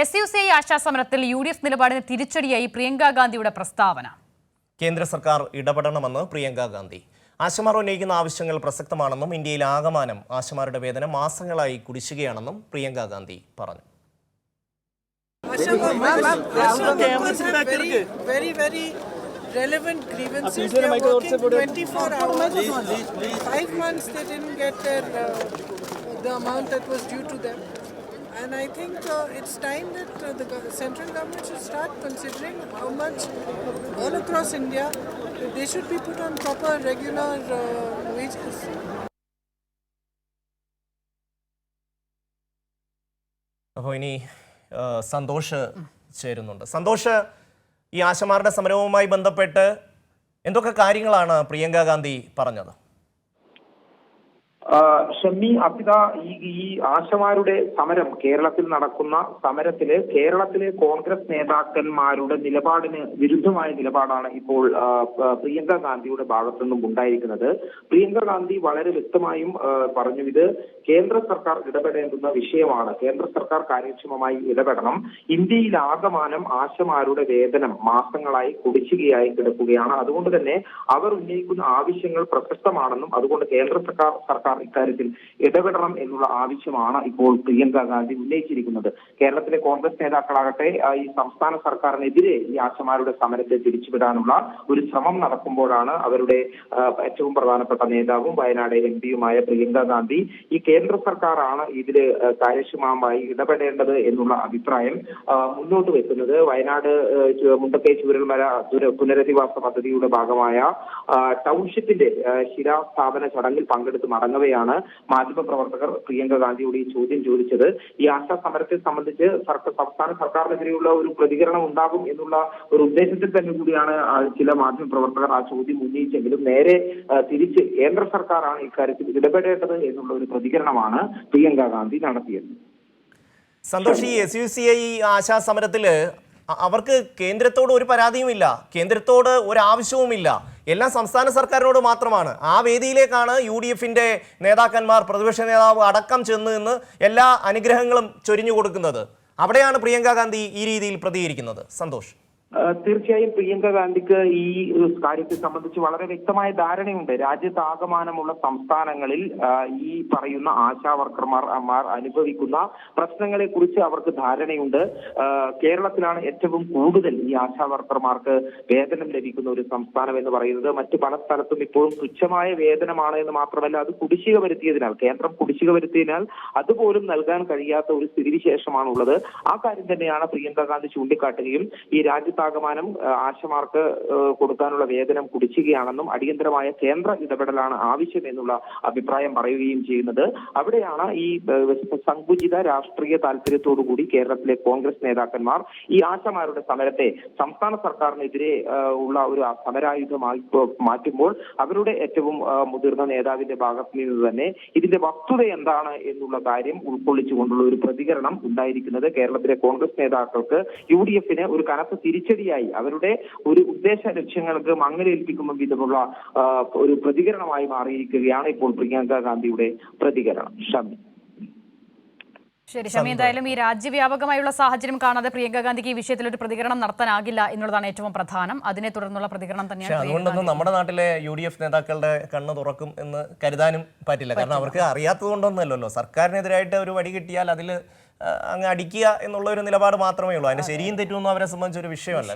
S U C I ആശാസമരത്തിൽ U D F നിലപാടിന് തിരിച്ചടിയായി പ്രിയങ്ക ഗാന്ധിയുടെ പ്രസ്താവന. കേന്ദ്ര സർക്കാർ ഇടപെടണമെന്ന് പ്രിയങ്ക ഗാന്ധി. ആശമാർ ഉന്നയിക്കുന്ന ആവശ്യങ്ങൾ പ്രസക്തമാണെന്നും ഇന്ത്യയിൽ ആകമാനം ആശമാരുടെ വേതനം മാസങ്ങളായി കുടിശ്ശികയാണെന്നും പ്രിയങ്ക ഗാന്ധി പറഞ്ഞു. Relevant grievances. They are working 24 hours. Five months they didn't get their uh, the amount that was due to them. And I think uh, it's time that uh, the central government should start considering how much all across India they should be put on proper regular uh, wages. അപ്പോൾ ഇനി സന്തോഷ് ചേരുന്നുണ്ട് സന്തോഷ് ഈ ആശമാരുടെ സമരവുമായി ബന്ധപ്പെട്ട് എന്തൊക്കെ കാര്യങ്ങളാണ് പ്രിയങ്ക ഗാന്ധി പറഞ്ഞത് ഷമ്മി അഫിത ഈ ഈ ആശമാരുടെ സമരം കേരളത്തിൽ നടക്കുന്ന സമരത്തിൽ കേരളത്തിലെ കോൺഗ്രസ് നേതാക്കന്മാരുടെ നിലപാടിന് വിരുദ്ധമായ നിലപാടാണ് ഇപ്പോൾ പ്രിയങ്ക ഗാന്ധിയുടെ ഭാഗത്തു നിന്നും ഉണ്ടായിരിക്കുന്നത്. പ്രിയങ്ക ഗാന്ധി വളരെ വ്യക്തമായും പറഞ്ഞു ഇത് കേന്ദ്ര സർക്കാർ ഇടപെടേണ്ടുന്ന വിഷയമാണ്. കേന്ദ്ര സർക്കാർ കാര്യക്ഷമമായി ഇടപെടണം. ഇന്ത്യയിൽ ആകമാനം ആശമാരുടെ വേതനം മാസങ്ങളായി കുടിശ്ശികയായി കിടക്കുകയാണ്. അതുകൊണ്ട് തന്നെ അവർ ഉന്നയിക്കുന്ന ആവശ്യങ്ങൾ പ്രസക്തമാണെന്നും അതുകൊണ്ട് കേന്ദ്ര സർക്കാർ സർക്കാർ ഇക്കാര്യത്തിൽ ഇടപെടണം എന്നുള്ള ആവശ്യമാണ് ഇപ്പോൾ പ്രിയങ്ക ഗാന്ധി ഉന്നയിച്ചിരിക്കുന്നത്. കേരളത്തിലെ കോൺഗ്രസ് നേതാക്കളാകട്ടെ ഈ സംസ്ഥാന സർക്കാരിനെതിരെ ഈ ആശമാരുടെ സമരത്തെ തിരിച്ചുവിടാനുള്ള ഒരു ശ്രമം നടക്കുമ്പോഴാണ് അവരുടെ ഏറ്റവും പ്രധാനപ്പെട്ട നേതാവും വയനാട് എം പിയുമായ പ്രിയങ്ക ഗാന്ധി ഈ കേന്ദ്ര സർക്കാരാണ് ഇതിൽ കാര്യക്ഷമമായി ഇടപെടേണ്ടത് എന്നുള്ള അഭിപ്രായം മുന്നോട്ട് വെക്കുന്നത്. വയനാട് മുണ്ടക്കൈ ചൂരൽമല പുനരധിവാസ പദ്ധതിയുടെ ഭാഗമായ ടൗൺഷിപ്പിന്റെ ശിലാസ്ഥാപന ചടങ്ങിൽ പങ്കെടുത്ത് മടങ്ങവെയാണ് മാധ്യമപ്രവർത്തകർ പ്രിയങ്ക ഗാന്ധിയോട് ഈ ചോദ്യം ചോദിച്ചത്. ഈ ആശാ സമരത്തെ സംബന്ധിച്ച് സംസ്ഥാന സർക്കാരിനെതിരെയുള്ള ഒരു പ്രതികരണം ഉണ്ടാകും എന്നുള്ള ഒരു ഉദ്ദേശത്തിൽ തന്നെ കൂടിയാണ് ചില മാധ്യമപ്രവർത്തകർ ആ ചോദ്യം ഉന്നയിച്ചെങ്കിലും നേരെ തിരിച്ച് കേന്ദ്ര സർക്കാരാണ് ഇക്കാര്യത്തിൽ ഇടപെടേണ്ടത് എന്നുള്ള ഒരു പ്രതികരണമാണ് പ്രിയങ്ക ഗാന്ധി നടത്തിയത്. സന്തോഷ് ഈ S U C I ASHA സമരത്തിൽ അവർക്ക് കേന്ദ്രത്തോട് ഒരു പരാതിയുമില്ല. കേന്ദ്രത്തോട് ഒരു ആവശ്യവുമില്ല. എല്ലാം സംസ്ഥാന സർക്കാരിനോട് മാത്രമാണ്. ആ വേദിയിലേക്കാണ് യു ഡി എഫിന്റെ നേതാക്കന്മാർ പ്രതിപക്ഷ നേതാവ് അടക്കം ചെന്ന് നിന്ന് എല്ലാ അനുഗ്രഹങ്ങളും ചൊരിഞ്ഞു കൊടുക്കുന്നത്. അവിടെയാണ് പ്രിയങ്ക ഗാന്ധി ഈ രീതിയിൽ പ്രതികരിക്കുന്നത്. സന്തോഷ്. തീർച്ചയായും പ്രിയങ്ക ഗാന്ധിക്ക് ഈ കാര്യത്തെ സംബന്ധിച്ച് വളരെ വ്യക്തമായ ധാരണയുണ്ട്. രാജ്യത്താകമാനമുള്ള സംസ്ഥാനങ്ങളിൽ ഈ പറയുന്ന ആശാ വർക്കർമാർ അനുഭവിക്കുന്ന പ്രശ്നങ്ങളെ കുറിച്ച് അവർക്ക് ധാരണയുണ്ട്. കേരളത്തിലാണ് ഏറ്റവും കൂടുതൽ ഈ ആശാ വർക്കർമാർക്ക് വേതനം ലഭിക്കുന്ന ഒരു സംസ്ഥാനം എന്ന് പറയുന്നത്. മറ്റു പല സ്ഥലത്തും ഇപ്പോഴും തുച്ഛമായ വേതനമാണ് എന്ന് മാത്രമല്ല അത് കുടിശ്ശിക വരുത്തിയതിനാൽ കേന്ദ്രം കുടിശ്ശിക വരുത്തിയതിനാൽ അതുപോലും നൽകാൻ കഴിയാത്ത ഒരു സ്ഥിതിവിശേഷമാണുള്ളത്. ആ കാര്യം തന്നെയാണ് പ്രിയങ്ക ഗാന്ധി ചൂണ്ടിക്കാട്ടുകയും ഈ രാജ്യത്താകമാനം ആശമാർക്ക് കൊടുക്കാനുള്ള വേതനം കുടിച്ചുകയാണെന്നും അടിയന്തരമായ കേന്ദ്ര ഇടപെടലാണ് ആവശ്യമെന്നുള്ള അഭിപ്രായം പറയുകയും ചെയ്യുന്നത്. അവിടെയാണ് ഈ സങ്കുചിത രാഷ്ട്രീയ താല്പര്യത്തോടുകൂടി കേരളത്തിലെ കോൺഗ്രസ് നേതാക്കന്മാർ ഈ ആശമാരുടെ സമരത്തെ സംസ്ഥാന സർക്കാരിനെതിരെ ഉള്ള ഒരു സമരായുധമായി മാറ്റുമ്പോൾ അവരുടെ ഏറ്റവും മുതിർന്ന നേതാവിന്റെ ഭാഗത്ത് നിന്ന് തന്നെ ഇതിന്റെ വസ്തുത എന്താണ് എന്നുള്ള കാര്യം ഉൾക്കൊള്ളിച്ചുകൊണ്ടുള്ള ഒരു പ്രതികരണം ഉണ്ടായിരിക്കുന്നത് കേരളത്തിലെ കോൺഗ്രസ് നേതാക്കൾക്ക് യു ഡി എഫിന് ഒരു കനത്ത തിരിച്ചടിയായി. അവരുടെ ഒരു ഉദ്ദേശ ലക്ഷ്യങ്ങൾക്ക് മങ്ങലേൽപ്പിക്കുന്ന വിധമുള്ള ഒരു പ്രതികരണമായി മാറിയിരിക്കുകയാണ് ഇപ്പോൾ പ്രിയങ്ക ഗാന്ധിയുടെ പ്രതികരണം. ഷമി. ശരി ഷമി എന്തായാലും ഈ രാജ്യവ്യാപകമായുള്ള സാഹചര്യം കാണാതെ പ്രിയങ്ക ഗാന്ധിക്ക് ഈ വിഷയത്തിൽ ഒരു പ്രതികരണം നടത്താനാകില്ല എന്നുള്ളതാണ് ഏറ്റവും പ്രധാനം. അതിനെ തുടർന്നുള്ള പ്രതികരണം തന്നെയാണ് അതുകൊണ്ടൊന്നും നമ്മുടെ നാട്ടിലെ യു ഡി എഫ് നേതാക്കളുടെ കണ്ണ് തുറക്കും എന്ന് കരുതാനും പറ്റില്ല. കാരണം അവർക്ക് അറിയാത്തത് കൊണ്ടൊന്നുമല്ലല്ലോ സർക്കാരിനെതിരായിട്ട് ഒരു വടി കിട്ടിയാൽ അതിൽ അങ്ങ് അടിക്കുക എന്നുള്ള ഒരു നിലപാട് മാത്രമേ ഉള്ളൂ. അതിന്റെ ശരിയും തെറ്റുമൊന്നും അവരെ സംബന്ധിച്ച ഒരു വിഷയമല്ല.